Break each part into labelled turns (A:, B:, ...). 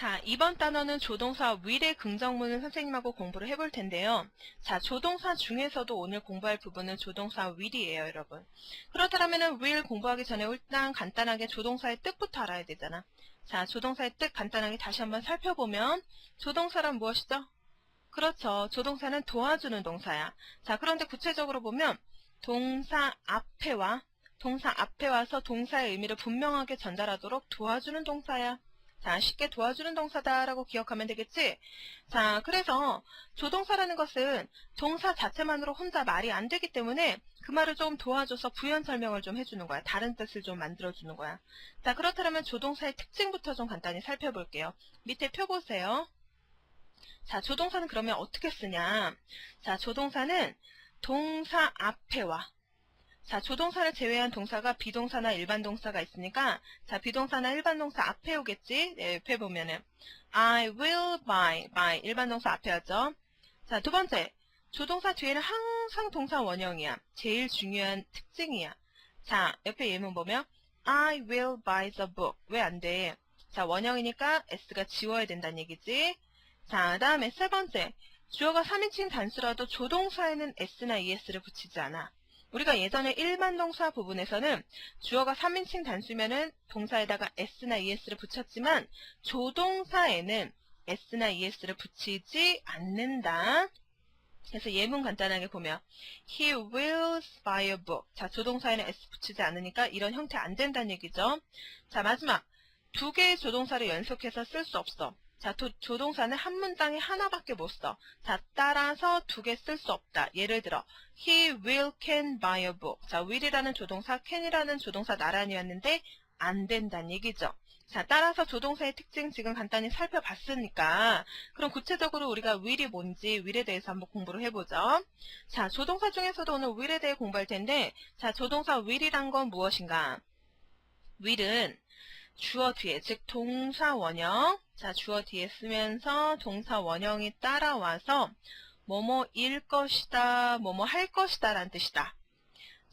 A: 자, 이번 단어는 조동사 will의 긍정문을 선생님하고 공부를 해볼 텐데요. 자, 조동사 중에서도 오늘 공부할 부분은 조동사 will이에요, 여러분. 그렇다면 will 공부하기 전에 일단 간단하게 조동사의 뜻부터 알아야 되잖아. 자, 조동사의 뜻 간단하게 다시 한번 살펴보면 조동사란 무엇이죠? 그렇죠. 조동사는 도와주는 동사야. 자, 그런데 구체적으로 보면 동사 앞에 와 동사 앞에 와서 동사의 의미를 분명하게 전달하도록 도와주는 동사야. 자, 쉽게 도와주는 동사다라고 기억하면 되겠지? 자, 그래서 조동사라는 것은 동사 자체만으로 혼자 말이 안 되기 때문에 그 말을 좀 도와줘서 부연 설명을 좀 해주는 거야. 다른 뜻을 좀 만들어주는 거야. 자, 그렇다면 조동사의 특징부터 좀 간단히 살펴볼게요. 밑에 표 보세요. 자, 조동사는 그러면 어떻게 쓰냐? 자, 조동사는 동사 앞에 와. 자, 조동사를 제외한 동사가 비동사나 일반 동사가 있으니까 자, 비동사나 일반 동사 앞에 오겠지? 네, 옆에 보면은 I will buy, buy 일반 동사 앞에 하죠. 자, 두 번째. 조동사 뒤에는 항상 동사 원형이야. 제일 중요한 특징이야. 자, 옆에 예문 보면 I will buy the book. 왜 안 돼? 자, 원형이니까 s가 지워야 된다는 얘기지. 자, 다음에 세 번째. 주어가 3인칭 단수라도 조동사에는 s나 es를 붙이지 않아. 우리가 예전에 일반 동사 부분에서는 주어가 3인칭 단수면은 동사에다가 s나 es를 붙였지만 조동사에는 s나 es를 붙이지 않는다. 그래서 예문 간단하게 보면 He will buy a book. 자, 조동사에는 s 붙이지 않으니까 이런 형태 안 된다는 얘기죠. 자, 마지막. 두 개의 조동사를 연속해서 쓸 수 없어. 자, 도- 조동사는 한 문장에 하나밖에 못 써. 자, 따라서 두 개 쓸 수 없다. 예를 들어, he will can buy a book. 자, will이라는 조동사, can이라는 조동사 나란히 왔는데 안 된다는 얘기죠. 자, 따라서 조동사의 특징 지금 간단히 살펴봤으니까 그럼 구체적으로 우리가 will이 뭔지 will에 대해서 한번 공부를 해보죠. 자, 조동사 중에서도 오늘 will에 대해 공부할 텐데 자, 조동사 will이란 건 무엇인가? will은 주어 뒤에, 즉 동사 원형, 자 주어 뒤에 쓰면서 동사 원형이 따라와서 뭐뭐일 것이다, 뭐뭐 할 것이다 라는 뜻이다.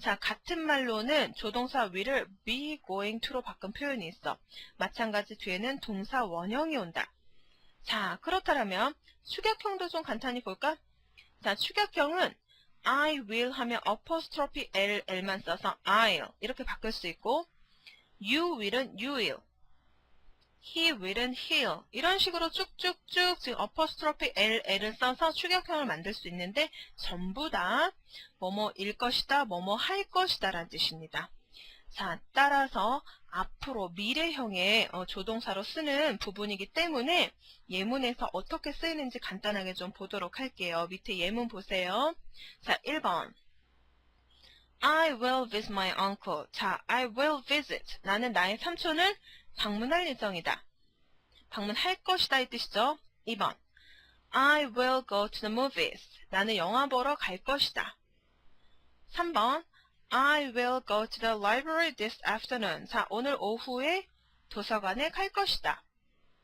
A: 자, 같은 말로는 조동사 will을 be going to로 바꾼 표현이 있어. 마찬가지 뒤에는 동사 원형이 온다. 자, 그렇다면 축약형도 좀 간단히 볼까? 자, 축약형은 I will 하면 apostrophe L, L만 써서 I'll 이렇게 바꿀 수 있고 you will은 you will he will은 he'll 이런 식으로 쭉쭉쭉 지금 apostrophe L, L을 써서 축약형을 만들 수 있는데 전부 다 뭐뭐일 것이다, 뭐뭐 할 것이다 라는 뜻입니다. 자, 따라서 앞으로 미래형의 어, 조동사로 쓰는 부분이기 때문에 예문에서 어떻게 쓰이는지 간단하게 좀 보도록 할게요. 밑에 예문 보세요. 자, 1번. I will visit my uncle. 자, I will visit. 나는 나의 삼촌을 방문할 예정이다. 방문할 것이다 이 뜻이죠. 2번. I will go to the movies. 나는 영화 보러 갈 것이다. 3번. I will go to the library this afternoon. 자, 오늘 오후에 도서관에 갈 것이다.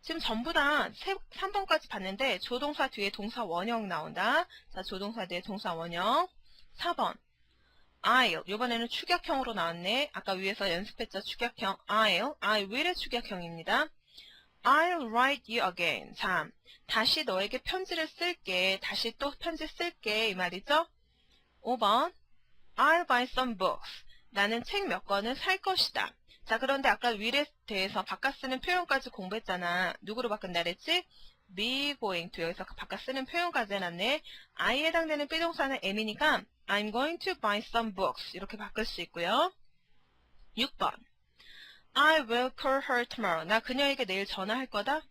A: 지금 전부 다 3번까지 봤는데 조동사 뒤에 동사 원형 나온다. 자, 조동사 뒤에 동사 원형. 4번. I'll. 이번에는 축약형으로 나왔네. 아까 위에서 연습했죠. 축약형. I'll. I will의 축약형입니다. I'll write you again. 자, 다시 너에게 편지를 쓸게. 다시 또 편지 쓸게. 이 말이죠. 5번. I'll buy some books. 나는 책 몇 권을 살 것이다. 자, 그런데 아까 will에 대해서 바꿔 쓰는 표현까지 공부했잖아. 누구로 바꾼다 그랬지? Be going to. 여기서 바꿔 쓰는 표현까지 해놨네. I에 해당되는 비동사는 M이니까 I'm going to buy some books. 이렇게 바꿀 수 있고요. 6번. I will call her tomorrow. 나 그녀에게 내일 전화할 거다.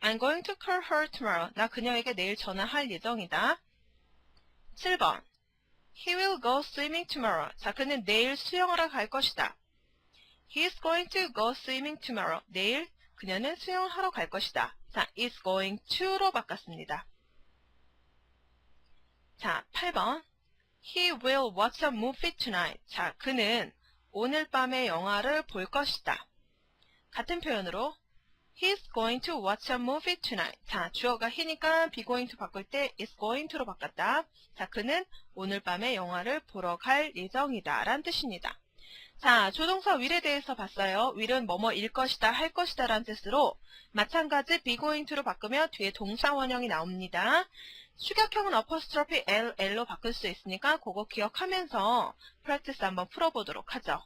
A: I'm going to call her tomorrow. 나 그녀에게 내일 전화할 예정이다. 7번. He will go swimming tomorrow. 자, 그는 내일 수영하러 갈 것이다. He is going to go swimming tomorrow. 내일 그녀는 수영하러 갈 것이다. 자, is going to로 바꿨습니다. 자, 8번. He will watch a movie tonight. 자, 그는 오늘 밤에 영화를 볼 것이다. 같은 표현으로 He's going to watch a movie tonight. 자, 주어가 he니까 be going to 바꿀 때 is going to로 바꿨다. 자, 그는 오늘 밤에 영화를 보러 갈 예정이다. 라는 뜻입니다. 자, 조동사 will에 대해서 봤어요. will은 뭐뭐일 것이다, 할 것이다 라는 뜻으로 마찬가지 be going to로 바꾸면 뒤에 동사 원형이 나옵니다. 축약형은 apostrophe l, l로 바꿀 수 있으니까 그거 기억하면서 practice 한번 풀어보도록 하죠.